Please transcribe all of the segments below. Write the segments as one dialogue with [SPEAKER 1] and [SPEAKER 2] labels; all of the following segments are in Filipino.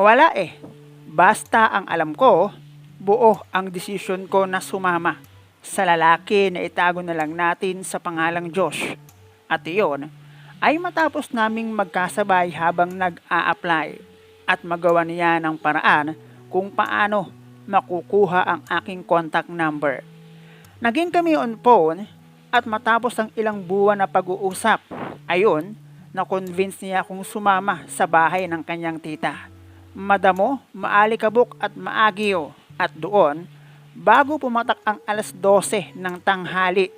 [SPEAKER 1] Wala eh. Basta ang alam ko, buo ang desisyon ko na sumama sa lalaki na itago na lang natin sa pangalang Josh. At iyon ay matapos naming magkasabay habang nag-a-apply at magawa niya ng paraan kung paano makukuha ang aking contact number. Naging kami on phone at matapos ang ilang buwan na pag-uusap, ayon, na-convince niya akong sumama sa bahay ng kanyang tita. Madamo, maalikabok at maagyo at doon, bago pumatak ang alas 12 ng tanghali,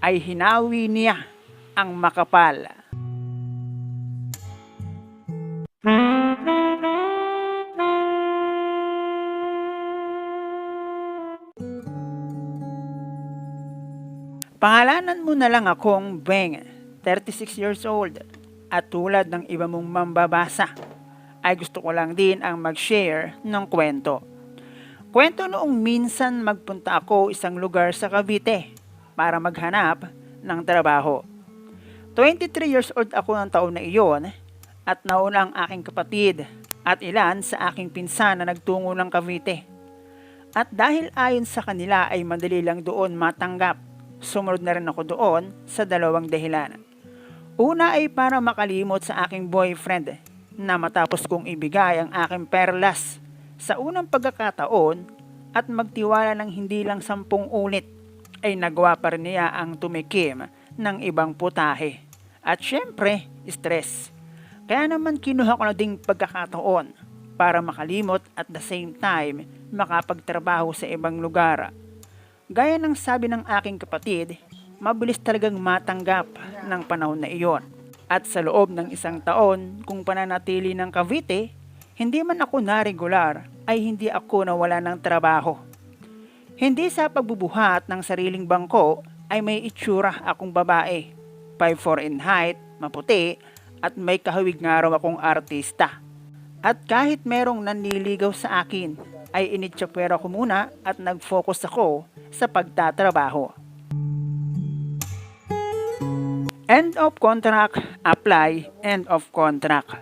[SPEAKER 1] ay hinawi niya ang makapal. Pangalanan mo na lang akong Beng, 36 years old, at tulad ng iba mong mambabasa, ay gusto ko lang din ang mag-share ng kwento. Kwento noong minsan magpunta ako isang lugar sa Cavite para maghanap ng trabaho. 23 years old ako ng taon na iyon at nauna ang aking kapatid at ilan sa aking pinsan na nagtungo ng Cavite. At dahil ayon sa kanila ay madali lang doon matanggap, sumunod na rin ako doon sa dalawang dahilan. Una ay para makalimot sa aking boyfriend na matapos kong ibigay ang aking perlas sa unang pagkakataon at magtiwala ng hindi lang sampung ulit ay nagawa pa rin niya ang tumikim ng ibang putahe. At syempre, stress. Kaya naman kinuha ko na ding pagkakataon para makalimot at the same time makapagtrabaho sa ibang lugar. Gaya ng sabi ng aking kapatid, mabilis talagang matanggap ng panahon na iyon. At sa loob ng isang taon, kung pananatili ng Cavite, hindi man ako na regular ay hindi ako nawala ng trabaho. Hindi sa pagbubuhat ng sariling bangko ay may itsura akong babae. 5'4 in height, maputi, at may kahawig nga raw akong artista. At kahit merong nanliligaw sa akin, ay initsapwera ko muna at nag-focus ako sa pagtatrabaho. End of contract, apply, end of contract.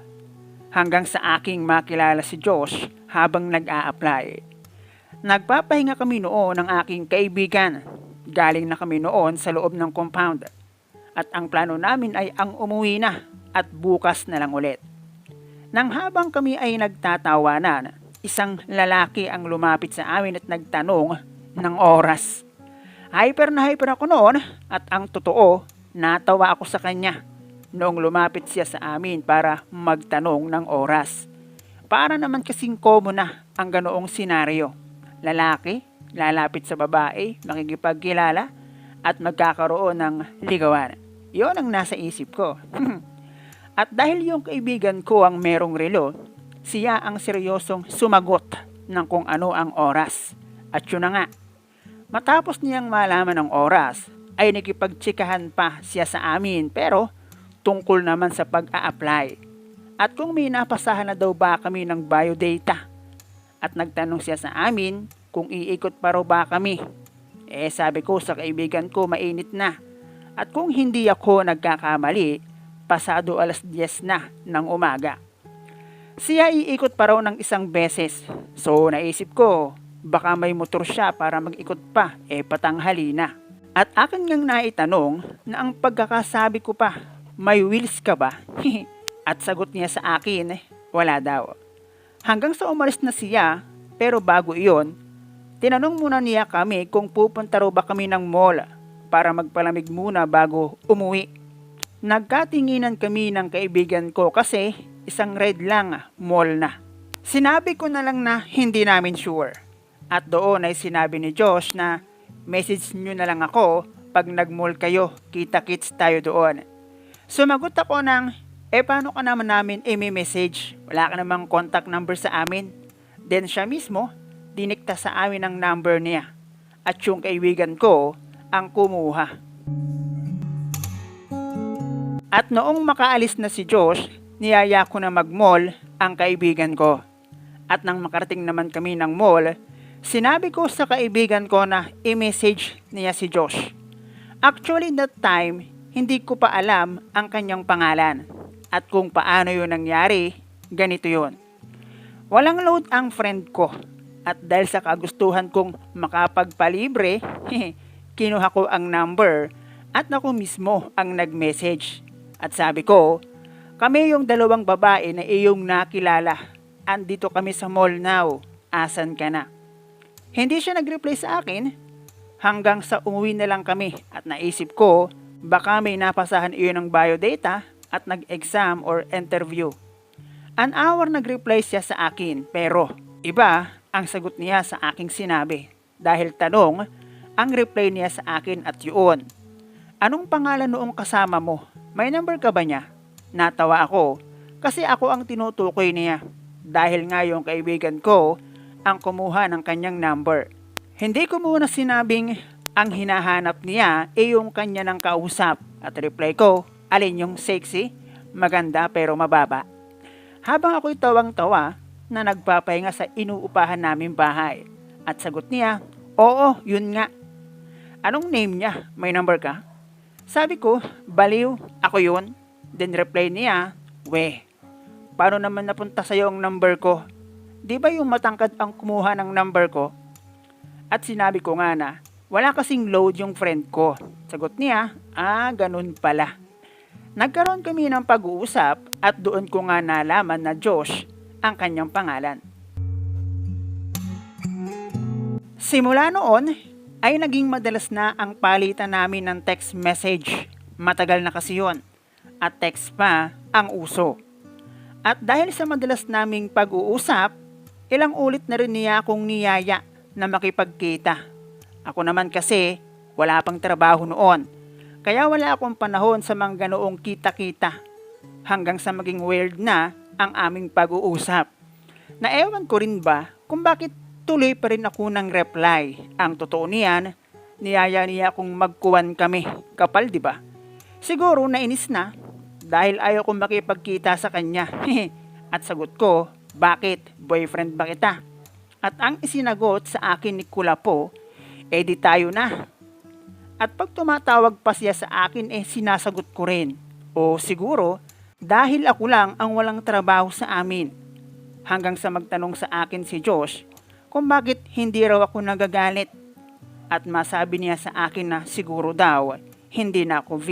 [SPEAKER 1] Hanggang sa aking makilala si Josh habang nag-a-apply. Nagpapahinga kami noon ng aking kaibigan. Galing na kami noon sa loob ng compound. At ang plano namin ay ang umuwi na at bukas na lang ulit. Nang habang kami ay nagtatawanan, isang lalaki ang lumapit sa amin at nagtanong ng oras. Hyper na hyper ako noon at ang totoo, natawa ako sa kanya noong lumapit siya sa amin para magtanong ng oras. Para naman kasing common na ang ganoong senaryo. Lalaki, lalapit sa babae, makikipagkilala, at magkakaroon ng ligawan. Yon ang nasa isip ko. at dahil yung kaibigan ko ang merong relo, siya ang seryosong sumagot ng kung ano ang oras. At yun na nga, matapos niyang malaman ng oras, ay nakipagtsikahan pa siya sa amin pero tungkol naman sa pag-a-apply. At kung may napasahan na daw ba kami ng biodata. At nagtanong siya sa amin kung iikot pa raw ba kami. Eh sabi ko sa kaibigan ko mainit na. At kung hindi ako nagkakamali, pasado alas 10 na ng umaga. Siya iikot pa raw ng isang beses. So naisip ko, baka may motor siya para mag-ikot pa, eh patanghali na. At akin ngang naitanong na ang pagkakasabi ko pa, may wheels ka ba? At sagot niya sa akin, wala daw. Hanggang sa umalis na siya, pero bago iyon, tinanong muna niya kami kung pupunta raw ba kami ng mall para magpalamig muna bago umuwi. Nagkatinginan kami ng kaibigan ko kasi isang red lang mall na. Sinabi ko na lang na hindi namin sure. At doon ay sinabi ni Josh na message nyo na lang ako pag nag-mall kayo, kita-kits tayo doon. Sumagot ako ng eh paano ka naman namin i-message? Wala ka namang contact number sa amin. Then siya mismo, dinikta sa amin ang number niya. At yung kaibigan ko, ang kumuha. At noong makaalis na si Josh, niyaya ko na mag-mall ang kaibigan ko. At nang makarating naman kami ng mall, sinabi ko sa kaibigan ko na i-message niya si Josh. Actually that time, hindi ko pa alam ang kanyang pangalan. At kung paano yun nangyari, ganito yun. Walang load ang friend ko at dahil sa kagustuhan kong makapagpalibre, kinuha ko ang number at ako mismo ang nag-message. At sabi ko, kami yung dalawang babae na iyong nakilala. Andito kami sa mall now. Asan ka na? Hindi siya nag-reply sa akin hanggang sa umuwi na lang kami at naisip ko baka may napasahan iyon ng biodata at nag-exam or interview. An hour nag-reply siya sa akin pero iba ang sagot niya sa aking sinabi dahil tanong ang reply niya sa akin at yun. Anong pangalan noong kasama mo? May number ka ba niya? Natawa ako kasi ako ang tinutukoy niya dahil nga yung kaibigan ko ang kumuha ng kanyang number. Hindi ko muna sinabing ang hinahanap niya ay yung kanya ng kausap at reply ko, alin yung sexy, maganda pero mababa. Habang ako'y tawang-tawa na nagpapahinga sa inuupahan naming bahay. At sagot niya, oo, yun nga. Anong name niya? May number ka? Sabi ko, baliw, ako yun. Then reply niya, we, paano naman napunta sa'yo ang number ko? Di ba yung matangkad ang kumuha ng number ko? At sinabi ko nga na, wala kasing load yung friend ko. Sagot niya, ah, ganun pala. Nagkaroon kami ng pag-uusap at doon ko nga nalaman na Josh ang kanyang pangalan. Simula noon ay naging madalas na ang palitan namin ng text message. Matagal na kasi yon at text pa ang uso. At dahil sa madalas naming pag-uusap, ilang ulit na rin niya akong niyaya na makipagkita. Ako naman kasi wala pang trabaho noon kaya wala akong panahon sa mga ganoong kita-kita hanggang sa maging weird na ang aming pag-uusap. Naewan ko rin ba kung bakit tuloy pa rin ako ng reply. Ang totoo niyan, niyaya niya akong magkuwan kami. Kapal di ba? Siguro nainis na dahil ayaw kong makipagkita sa kanya. At sagot ko, bakit? Boyfriend ba kita? At ang isinagot sa akin ni Kulapo, eh di tayo na. At pag tumatawag pa siya sa akin eh sinasagot ko rin. O siguro dahil ako lang ang walang trabaho sa amin. Hanggang sa magtanong sa akin si Josh kung bakit hindi raw ako nagagalit. At masabi niya sa akin na siguro daw hindi na ako V.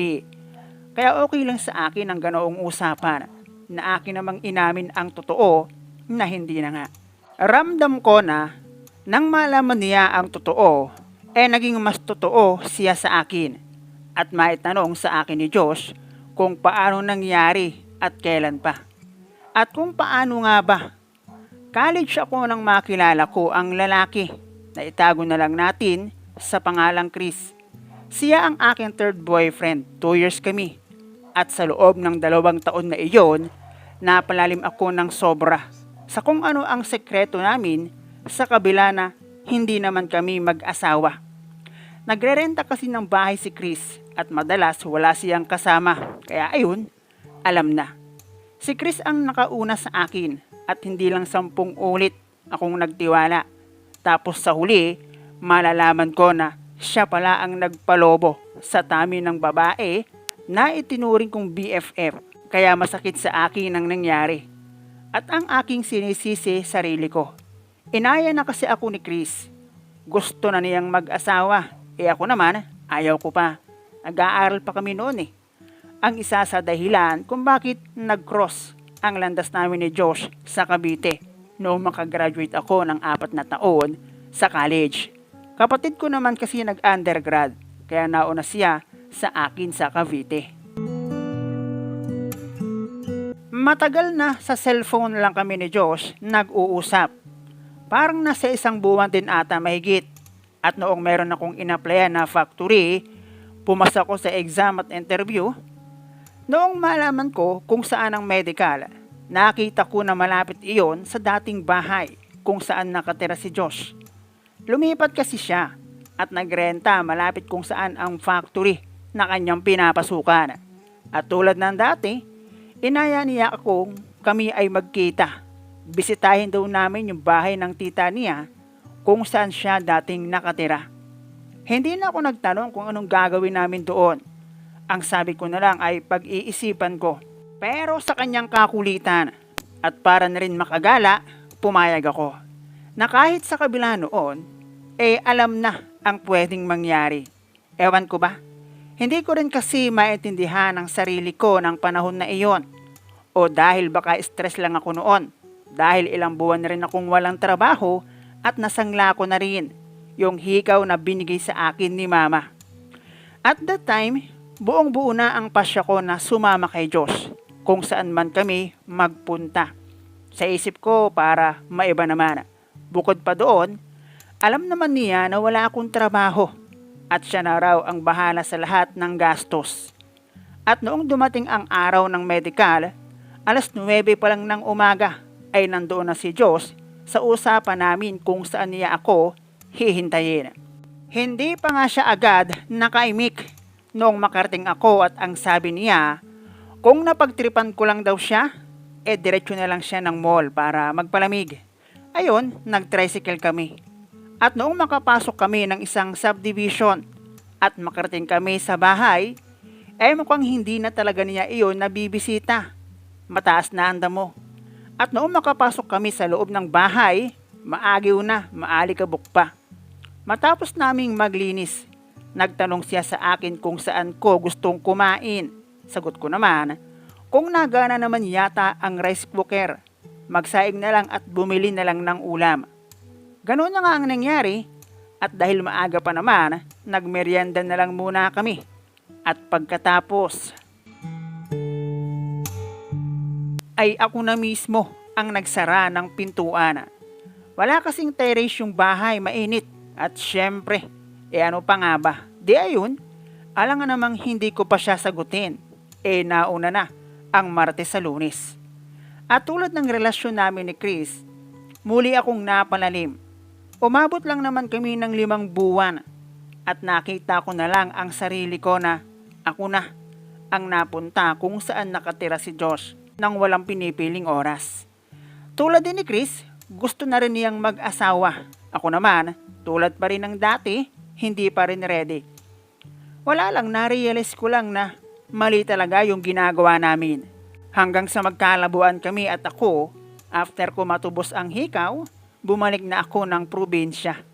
[SPEAKER 1] Kaya okay lang sa akin ang ganoong usapan na akin namang inamin ang totoo na hindi na nga. Ramdam ko na nang malaman niya ang totoo eh naging mas totoo siya sa akin at maitanong sa akin ni Josh kung paano nangyari at kailan pa. At kung paano nga ba. College ako nang makilala ko ang lalaki na itago na lang natin sa pangalang Chris. Siya ang aking third boyfriend, 2 years kami. At sa loob ng dalawang taon na iyon, napalalim ako ng sobra sa kung ano ang sekreto namin sa kabila na hindi naman kami mag-asawa. Nagrerenta kasi ng bahay si Chris at madalas wala siyang kasama. Kaya ayun, alam na. Si Chris ang nakauna sa akin at hindi lang sampung ulit akong nagtiwala. Tapos sa huli, malalaman ko na siya pala ang nagpalobo sa tami ng babae na itinuring kong BFF. Kaya masakit sa akin ang nangyari. At ang aking sinisisi sarili ko. Inaya na kasi ako ni Chris. Gusto na niyang mag-asawa eh ako naman, ayaw ko pa. Nag-aaral pa kami noon eh. Ang isa sa dahilan kung bakit nag-cross ang landas namin ni Josh sa Cavite noong makagraduate ako ng apat na taon sa college. Kapatid ko naman kasi nag-undergrad, kaya nauna siya sa akin sa Cavite. Matagal na sa cellphone lang kami ni Josh nag-uusap. Parang nasa isang buwan din ata mahigit at noong meron akong inaplayan na factory, pumasa ko sa exam at interview. Noong malaman ko kung saan ang medical, nakita ko na malapit iyon sa dating bahay kung saan nakatira si Josh. Lumipat kasi siya at nagrenta malapit kung saan ang factory na kanyang pinapasukan. At tulad ng dati, inaya niya akong kami ay magkita. Bisitahin daw namin yung bahay ng tita niya kung saan siya dating nakatira. Hindi na ako nagtanong kung anong gagawin namin doon. Ang sabi ko na lang ay pag-iisipan ko. Pero sa kanyang kakulitan at para na rin makagala, pumayag ako na kahit sa kabila noon, eh alam na ang pwedeng mangyari. Ewan ko ba? Hindi ko rin kasi maintindihan ang sarili ko ng panahon na iyon. O dahil baka stress lang ako noon. Dahil ilang buwan na rin akong walang trabaho at nasangla ko na rin yung hikaw na binigay sa akin ni mama. At that time, buong buo na ang pasya ko na sumama kay Diyos kung saan man kami magpunta. Sa isip ko para maiba naman. Bukod pa doon, alam naman niya na wala akong trabaho at siya na raw ang bahala sa lahat ng gastos. At noong dumating ang araw ng medical, alas 9 pa lang ng umaga ay nandoon na si Diyos sa usapan namin kung saan niya ako hihintayin. Hindi pa nga siya agad nakaimik noong makarating ako at ang sabi niya, kung napagtripan ko lang daw siya, eh diretso na lang siya ng mall para magpalamig. Ayun, nag-tricycle kami. At noong makapasok kami ng isang subdivision at makarating kami sa bahay, eh mukhang hindi na talaga niya iyon nabibisita. Mataas na ang damo. At noong makapasok kami sa loob ng bahay, maagiw na, maalikabok pa. Matapos naming maglinis, nagtanong siya sa akin kung saan ko gustong kumain. Sagot ko naman, kung nagana naman yata ang rice cooker, magsaing na lang at bumili na lang ng ulam. Ganun na nga ang nangyari at dahil maaga pa naman, nagmeryenda na lang muna kami. At pagkatapos, ay ako na mismo ang nagsara ng pintuan. Wala kasing terrace yung bahay, mainit. At syempre, e ano pa nga ba? Di ayun, alangan namang hindi ko pa siya sagutin. E nauna na, ang Martes sa Lunes. At tulad ng relasyon namin ni Chris, muli akong napalalim. Umabot lang naman kami ng limang buwan at nakita ko na lang ang sarili ko na ako na ang napunta kung saan nakatira si Josh nang walang pinipiling oras. Tulad din ni Chris, gusto na rin niyang mag-asawa. Ako naman, tulad pa rin ng dati, hindi pa rin ready. Wala lang, narealize ko lang na mali talaga yung ginagawa namin. Hanggang sa magkalabuan kami at ako, after ko matubos ang hikaw, bumalik na ako ng probinsya.